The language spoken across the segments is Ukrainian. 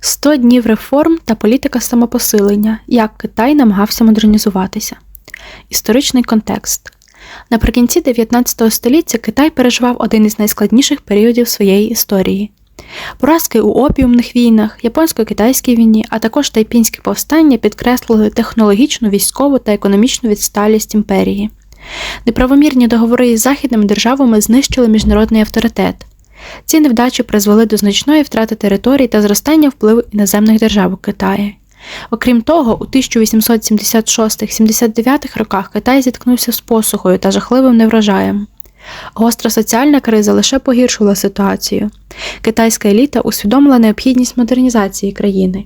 100 днів реформ та політика самопосилення, як Китай намагався модернізуватися. Історичний контекст. Наприкінці 19 століття Китай переживав один із найскладніших періодів своєї історії. Поразки у опіумних війнах, японсько-китайській війні, а також тайпінське повстання підкреслили технологічну, військову та економічну відсталість імперії. Неправомірні договори із західними державами знищили міжнародний авторитет. Ці невдачі призвели до значної втрати територій та зростання впливу іноземних держав у Китаї. Окрім того, у 1876-79 роках Китай зіткнувся з посухою та жахливим неврожаєм. Гостра соціальна криза лише погіршила ситуацію. Китайська еліта усвідомила необхідність модернізації країни.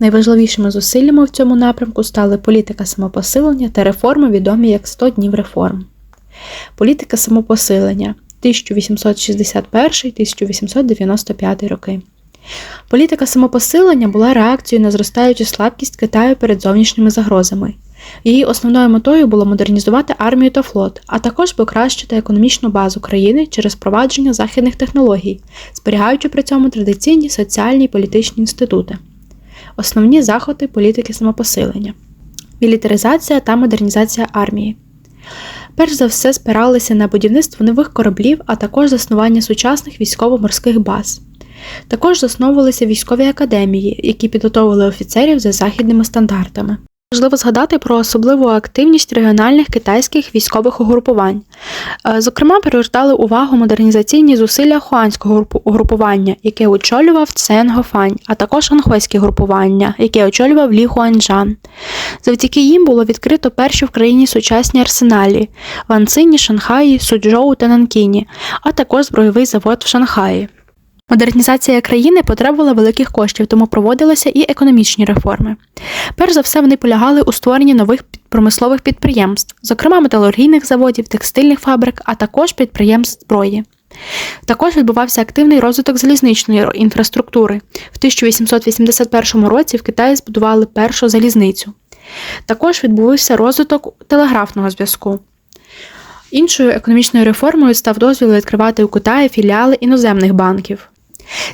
Найважливішими зусиллями в цьому напрямку стали політика самопосилення та реформи, відомі як 100 днів реформ. Політика самопосилення 1861-1895 роки. Політика самопосилення була реакцією на зростаючу слабкість Китаю перед зовнішніми загрозами. Її основною метою було модернізувати армію та флот, а також покращити економічну базу країни через впровадження західних технологій, зберігаючи при цьому традиційні соціальні і політичні інститути. Основні заходи політики самопосилення, мілітаризація та модернізація армії. Перш за все спиралися на будівництво нових кораблів, а також заснування сучасних військово-морських баз. Також засновувалися військові академії, які підготовили офіцерів за західними стандартами. Важливо згадати про особливу активність регіональних китайських військових угрупувань. Е, Зокрема, привертали увагу модернізаційні зусилля хуанського угрупування, яке очолював Цен Гофань, а також анхойське групування, яке очолював Лі Хуанджан. Завдяки їм було відкрито перші в країні сучасні арсеналі в Анцині, Шанхаї, Суджоу та Нанкіні, а також збройовий завод в Шанхаї. Модернізація країни потребувала великих коштів, тому проводилися і економічні реформи. Перш за все, вони полягали у створенні нових промислових підприємств, зокрема металургійних заводів, текстильних фабрик, а також підприємств зброї. Також відбувався активний розвиток залізничної інфраструктури. В 1881 році в Китаї збудували першу залізницю. Також відбувся розвиток телеграфного зв'язку. Іншою економічною реформою став дозвіл відкривати у Китаї філіали іноземних банків.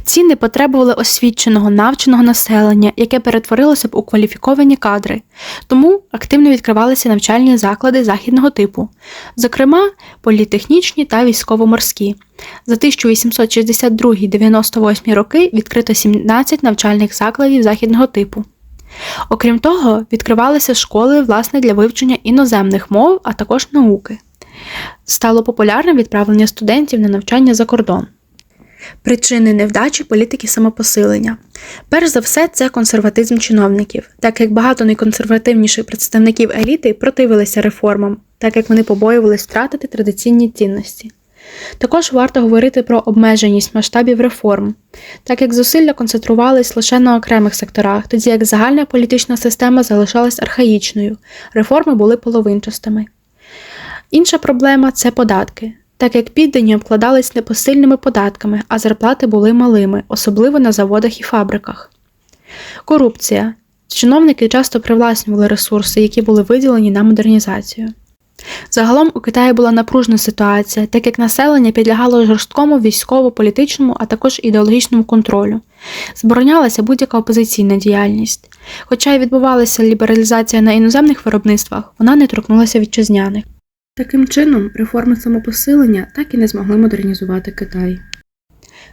Ці не потребували освіченого, навченого населення, яке перетворилося б у кваліфіковані кадри, тому активно відкривалися навчальні заклади західного типу, зокрема політехнічні та військово-морські. За 1862-98 роки відкрито 17 навчальних закладів західного типу. Окрім того, відкривалися школи власне для вивчення іноземних мов, а також науки. Стало популярним відправлення студентів на навчання за кордон. Причини невдачі політики самопосилення. Перш за все, це консерватизм чиновників, так як багато найконсервативніших представників еліти противилися реформам, так як вони побоювались втратити традиційні цінності. Також варто говорити про обмеженість масштабів реформ, так як зусилля концентрувались лише на окремих секторах, тоді як загальна політична система залишалась архаїчною, реформи були половинчастими. Інша проблема це податки, так як піддані обкладались непосильними податками, а зарплати були малими, особливо на заводах і фабриках. Корупція. Чиновники часто привласнювали ресурси, які були виділені на модернізацію. Загалом у Китаї була напружена ситуація, так як населення підлягало жорсткому військово-політичному, а також ідеологічному контролю. Зборонялася будь-яка опозиційна діяльність. Хоча й відбувалася лібералізація на іноземних виробництвах, вона не торкнулася вітчизняних. Таким чином, реформи самопосилення так і не змогли модернізувати Китай.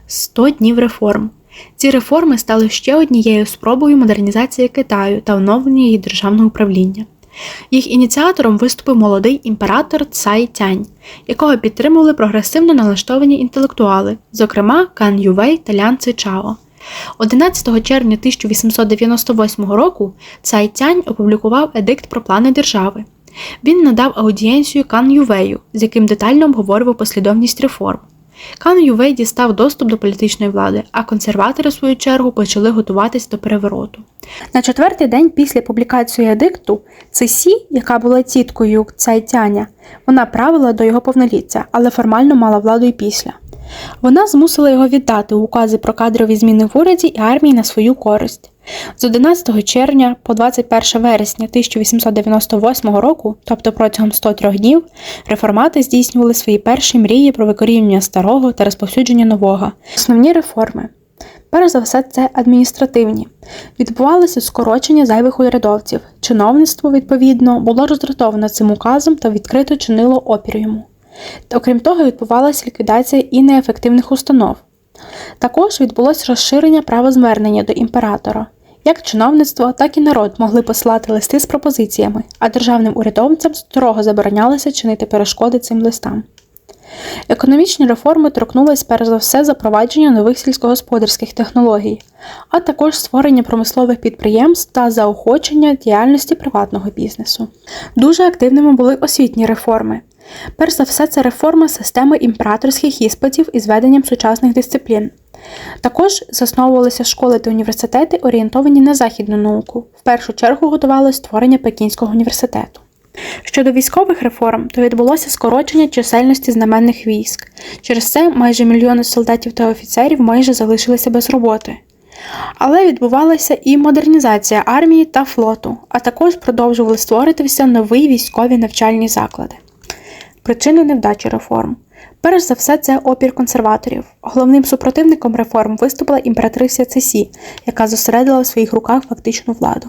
100 днів реформ. Ці реформи стали ще однією спробою модернізації Китаю та оновлення її державного управління. Їх ініціатором виступив молодий імператор Цай Тянь, якого підтримували прогресивно налаштовані інтелектуали, зокрема Кан Ювей та Лян Цичао. 11 червня 1898 року Цай Тянь опублікував едикт про плани держави. Він надав аудієнцію Кан Ювею, з яким детально обговорював послідовність реформ. Кан Ювей дістав доступ до політичної влади, а консерватори, в свою чергу, почали готуватись до перевороту. На четвертий день після публікації едикту Цисі, яка була тіткою Цайтяня, вона правила до його повноліття, але формально мала владу і після. Вона змусила його віддати укази про кадрові зміни в уряді і армії на свою користь. З 11 червня по 21 вересня 1898 року, тобто протягом 103 днів, реформати здійснювали свої перші мрії про викорінення старого та розповсюдження нового. Основні реформи. Перш за все, це адміністративні. Відбувалося скорочення зайвих урядовців. Чиновництво, відповідно, було роздратовано цим указом та відкрито чинило опір йому. Окрім того, відбувалася ліквідація і неефективних установ. Також відбулось розширення права звернення до імператора. Як чиновництво, так і народ могли посилати листи з пропозиціями, а державним урядовцям строго заборонялося чинити перешкоди цим листам. Економічні реформи торкнулись перш за все запровадження нових сільськогосподарських технологій, а також створення промислових підприємств та заохочення діяльності приватного бізнесу. Дуже активними були освітні реформи. Перш за все, це реформа системи імператорських іспитів із веденням сучасних дисциплін. Також засновувалися школи та університети, орієнтовані на західну науку. В першу чергу готувалось створення Пекінського університету. Щодо військових реформ, то відбулося скорочення чисельності знаменних військ. Через це майже мільйони солдатів та офіцерів майже залишилися без роботи. Але відбувалася і модернізація армії та флоту, а також продовжували створитися нові військові навчальні заклади. Причини невдачі реформ. Перш за все, це опір консерваторів. Головним супротивником реформ виступила імператриця Цесі, яка зосередила в своїх руках фактичну владу.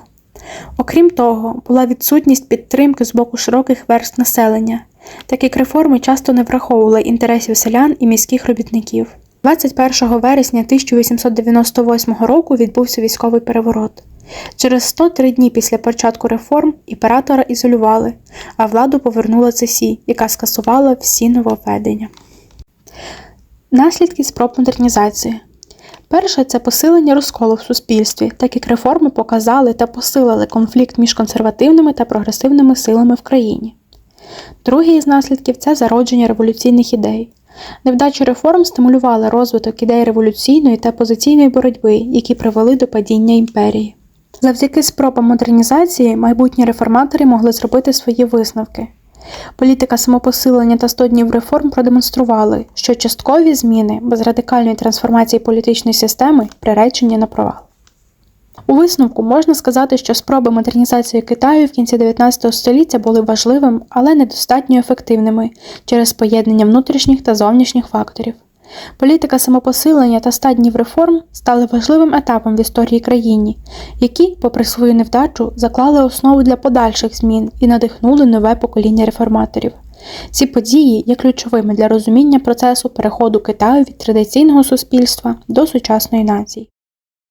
Окрім того, була відсутність підтримки з боку широких верств населення, так як реформи часто не враховували інтересів селян і міських робітників. 21 вересня 1898 року відбувся військовий переворот. Через 103 дні після початку реформ імператора ізолювали, а владу повернула Цесі, яка скасувала всі нововведення. Наслідки спроб модернізації. Перше це посилення розколу в суспільстві, так як реформи показали та посилили конфлікт між консервативними та прогресивними силами в країні. Другий із наслідків це зародження революційних ідей. Невдачі реформ стимулювали розвиток ідей революційної та позиційної боротьби, які привели до падіння імперії. Завдяки спробам модернізації майбутні реформатори могли зробити свої висновки. Політика самопосилення та 100 днів реформ продемонстрували, що часткові зміни без радикальної трансформації політичної системи приречені на провал. У висновку можна сказати, що спроби модернізації Китаю в кінці 19 століття були важливим, але недостатньо ефективними через поєднання внутрішніх та зовнішніх факторів. Політика самопосилення та стаднів реформ стали важливим етапом в історії країни, які, попри свою невдачу, заклали основу для подальших змін і надихнули нове покоління реформаторів. Ці події є ключовими для розуміння процесу переходу Китаю від традиційного суспільства до сучасної нації.